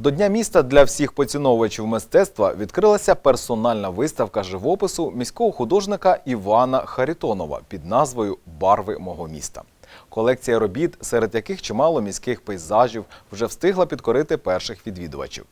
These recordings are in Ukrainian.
До Дня міста для всіх поціновувачів мистецтва відкрилася персональна виставка живопису міського художника Івана Харитонова під назвою Барви мого міста. Колекція робіт, серед яких чимало міських пейзажів, вже встигла підкорити перших відвідувачів.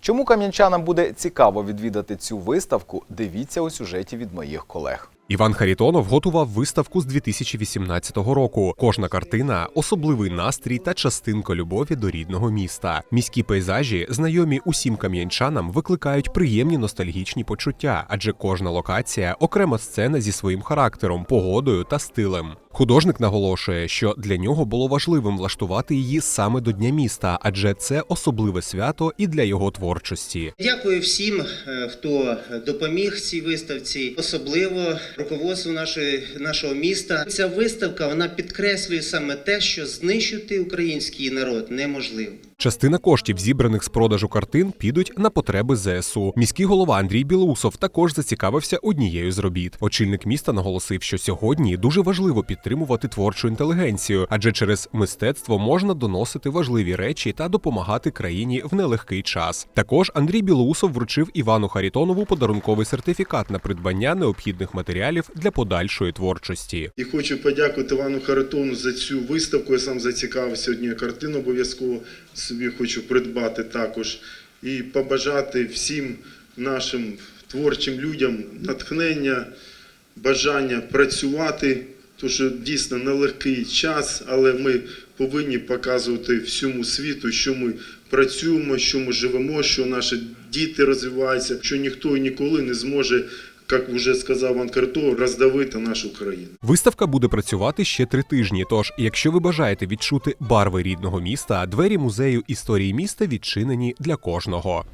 Чому кам'янчанам буде цікаво відвідати цю виставку? Дивіться у сюжеті від моїх колег. Іван Харітонов готував виставку з 2018 року. Кожна картина особливий настрій та частинка любові до рідного міста. Міські пейзажі, знайомі усім кам'янчанам, викликають приємні ностальгічні почуття, адже кожна локація окрема сцена зі своїм характером, погодою та стилем. Художник наголошує, що для нього було важливим влаштувати її саме до Дня міста, адже це особливе свято і для його творчості. Дякую всім, е, хто допоміг цій виставці, особливо руководству нашої, нашого міста. Ця виставка вона підкреслює саме те, що знищити український народ неможливо. Частина коштів, зібраних з продажу картин, підуть на потреби ЗСУ. Міський голова Андрій Білоусов також зацікавився однією з робіт. Очільник міста наголосив, що сьогодні дуже важливо підтримувати творчу інтелігенцію, адже через мистецтво можна доносити важливі речі та допомагати країні в нелегкий час. Також Андрій Білоусов вручив Івану Харітонову подарунковий сертифікат на придбання необхідних матеріалів для подальшої творчості. І хочу подякувати Івану Харитону за цю виставку. Я сам зацікавився однією картиною, обов'язково собі хочу придбати також. І побажати всім нашим творчим людям натхнення, бажання працювати, тому що дійсно нелегкий час, але ми повинні показувати всьому світу, що ми працюємо, що ми живемо, що наші діти розвиваються, що ніхто ніколи не зможе. Як вже сказав Анкарто, роздавити нашу країну. Виставка буде працювати ще три тижні. Тож, якщо ви бажаєте відчути барви рідного міста, двері музею історії міста відчинені для кожного.